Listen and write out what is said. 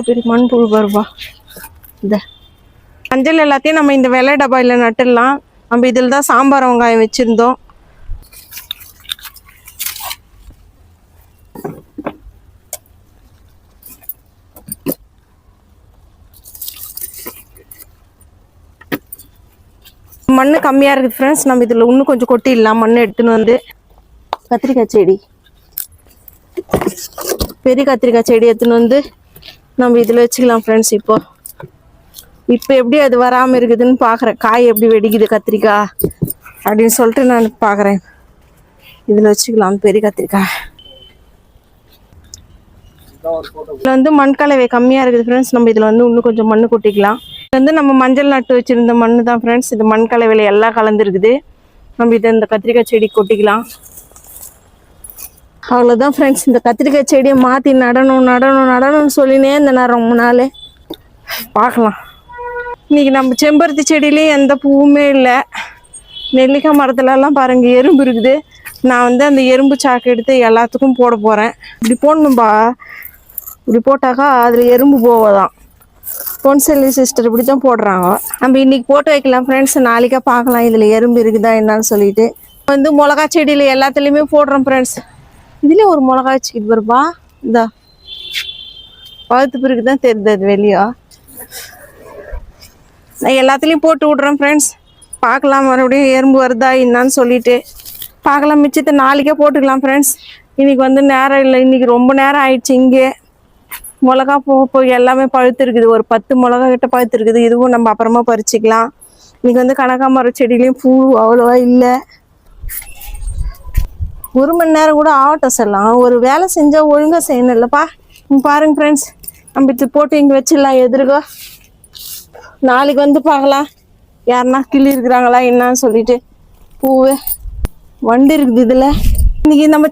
மண்புழு வருவா. இந்த மஞ்சள் எல்லாத்தையும் நம்ம இந்த வெள்ளை டபாயில் நட்டுடலாம். நம்ம இதில் தான் சாம்பார் வெங்காயம் வச்சுருந்தோம். மண் கம்மியாக இருக்குது ஃப்ரெண்ட்ஸ் நம்ம இதில் இன்னும் கொஞ்சம் கொட்டிடலாம். மண் எடுத்துன்னு வந்து கத்திரிக்காய் செடி. பெரிய கத்திரிக்காய் செடி எடுத்துன்னு வந்து நம்ம இதில் வச்சுக்கலாம் ஃப்ரெண்ட்ஸ் இப்போ. இப்போ எப்படி அது வராமல் இருக்குதுன்னு பார்க்குறேன் காய் எப்படி வெடிக்குது கத்திரிக்காய் அப்படின்னு சொல்லிட்டு நான் பார்க்குறேன் இதில் வச்சுக்கலாம் பெரிய கத்திரிக்காய் இதில் வந்து மண் கலவை கம்மியாக இருக்குது ஃப்ரெண்ட்ஸ் நம்ம இதில் வந்து இன்னும் கொஞ்சம் மண் கொட்டிக்கலாம். இது வந்து நம்ம மஞ்சள் நட்டு வச்சுருந்த மண் தான் ஃப்ரெண்ட்ஸ் இது மண் கலவையில் எல்லாம் கலந்துருக்குது. நம்ம இதை இந்த கத்திரிக்காய் செடி கொட்டிக்கலாம். அவ்வளோதான் ஃப்ரெண்ட்ஸ் இந்த கத்திரிக்காய் செடியை மாற்றி நடணும் நடணும் நடணும்னு சொல்லினே இந்த நான் ரொம்ப நாள். பார்க்கலாம். இன்னைக்கு நம்ம செம்பருத்தி செடியிலையும் எந்த பூவுமே இல்லை. நெல்லிக்காய் மரத்துலலாம் பாருங்கள் எறும்பு இருக்குது. நான் வந்து அந்த எறும்பு சாக்கு எடுத்து எல்லாத்துக்கும் போட போகிறேன் இப்படி போடணும்பா. இப்படி போட்டாக்கா அதில் எறும்பு போவதான். பொன்செல்லி சிஸ்டர் இப்படி தான் போடுறாங்க. நம்ம இன்றைக்கி போட்டு வைக்கலாம் ஃப்ரெண்ட்ஸ் நாளைக்கா பார்க்கலாம் இதில் எறும்பு இருக்குதா என்னன்னு சொல்லிட்டு. வந்து மிளகா செடியில் எல்லாத்துலேயுமே போடுறோம் ஃப்ரெண்ட்ஸ் இதுலேயே ஒரு மிளகா வச்சுக்கிட்டு வருப்பா இந்தா. பழுத்து பிறகு தான் தெரியுது அது வெளியா. நான் எல்லாத்துலேயும் போட்டு விட்றேன் ஃப்ரெண்ட்ஸ் பார்க்கலாம் மறுபடியும் எறும்பு வருதா என்னான்னு சொல்லிட்டு. பார்க்கலாம் மிச்சத்தை நாளைக்கே போட்டுக்கலாம் ஃப்ரெண்ட்ஸ் இன்றைக்கி வந்து நேரம் இல்லை. இன்றைக்கி ரொம்ப நேரம் ஆயிடுச்சு இங்கே. மிளகா போ போய் எல்லாமே பழுத்துருக்குது. ஒரு பத்து மிளகா கிட்ட பழுத்துருக்குது. இதுவும் நம்ம அப்புறமா பறிச்சிக்கலாம். இன்றைக்கி வந்து கனகாமரம் செடியிலையும் பூ அவ்வளோவா இல்லை. ஒரு மணி நேரம் கூட ஆகட்டும் செல்லாம். ஒரு வேலை செஞ்சால் ஒழுங்காக செய்யணும் இல்லைப்பா? பாருங்க ஃப்ரெண்ட்ஸ் நம்ம இது போட்டு இங்கே வச்சிடலாம் எதிர்கோ நாளைக்கு வந்து பார்க்கலாம். யாருன்னா கிளி இருக்கிறாங்களா என்னன்னு சொல்லிட்டு. பூவு வண்டு இருக்குது இதில். இன்னைக்கு நம்ம